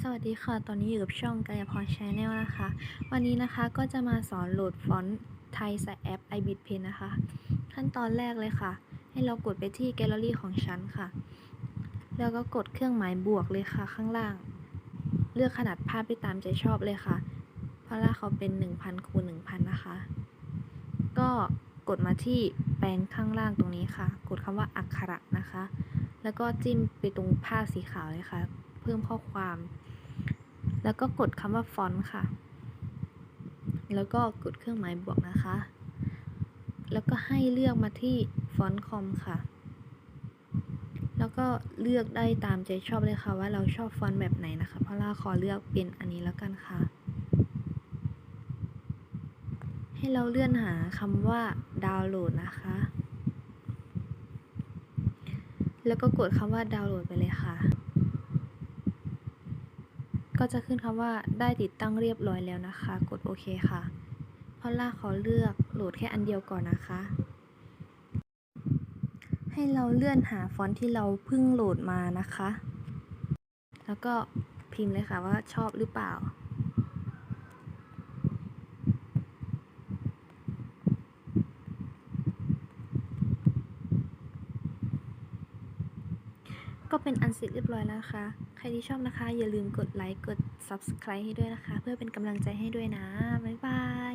สวัสดีค่ะ ตอนนี้อยู่กับช่องกายพรชาแนลนะคะ วันนี้นะคะก็จะมาสอนโหลดฟอนต์ไทยใส่แอป iBit Pen นะคะ ขั้นตอนแรกเลยค่ะ ให้เรากดไปที่แกลเลอรี่ของฉันค่ะ แล้วก็กดเครื่องหมายบวกเลยค่ะ ข้างล่าง เลือกขนาดภาพไปตามใจชอบเลยค่ะ เพราะว่าเขาเป็น 1000คูณ1000 นะคะ ก็กดมาที่แปลงข้างล่างตรงนี้ค่ะ กดคำว่าอักขระนะคะ แล้วก็จิ้มไปตรงผ้าสีขาวเลยค่ะ เพิ่มข้อความ แล้วก็กดคำว่าฟอนต์ค่ะ แล้วก็กดเครื่องหมายบวกนะคะ แล้วก็ให้เลือกมาที่ฟอนต์คอมค่ะ แล้วก็เลือกได้ตามใจชอบเลยค่ะ ว่าเราชอบฟอนต์แบบไหนนะคะ เพราะล่าขอเลือกเป็นอันนี้แล้วกันค่ะ ให้เราเลื่อนหาคำว่าดาวน์โหลดนะคะแล้วก็กดคำว่าดาวน์โหลดไปเลยค่ะ ก็จะขึ้นคำว่าได้ติดตั้งเรียบร้อยแล้วนะคะ กดโอเคค่ะพอล่าขอเลือกโหลดแค่อันเดียวก่อนนะคะ ให้เราเลื่อนหาฟอนต์ที่เราเพิ่งโหลดมานะคะ แล้วก็พิมพ์เลยค่ะว่าชอบหรือเปล่า ก็เป็นอันเสร็จเรียบร้อยแล้วนะคะ ใครที่ชอบนะคะ อย่าลืมกดไลค์ กด Subscribe ให้ด้วยนะคะ เพื่อเป็นกำลังใจให้ด้วยนะ บ๊ายบาย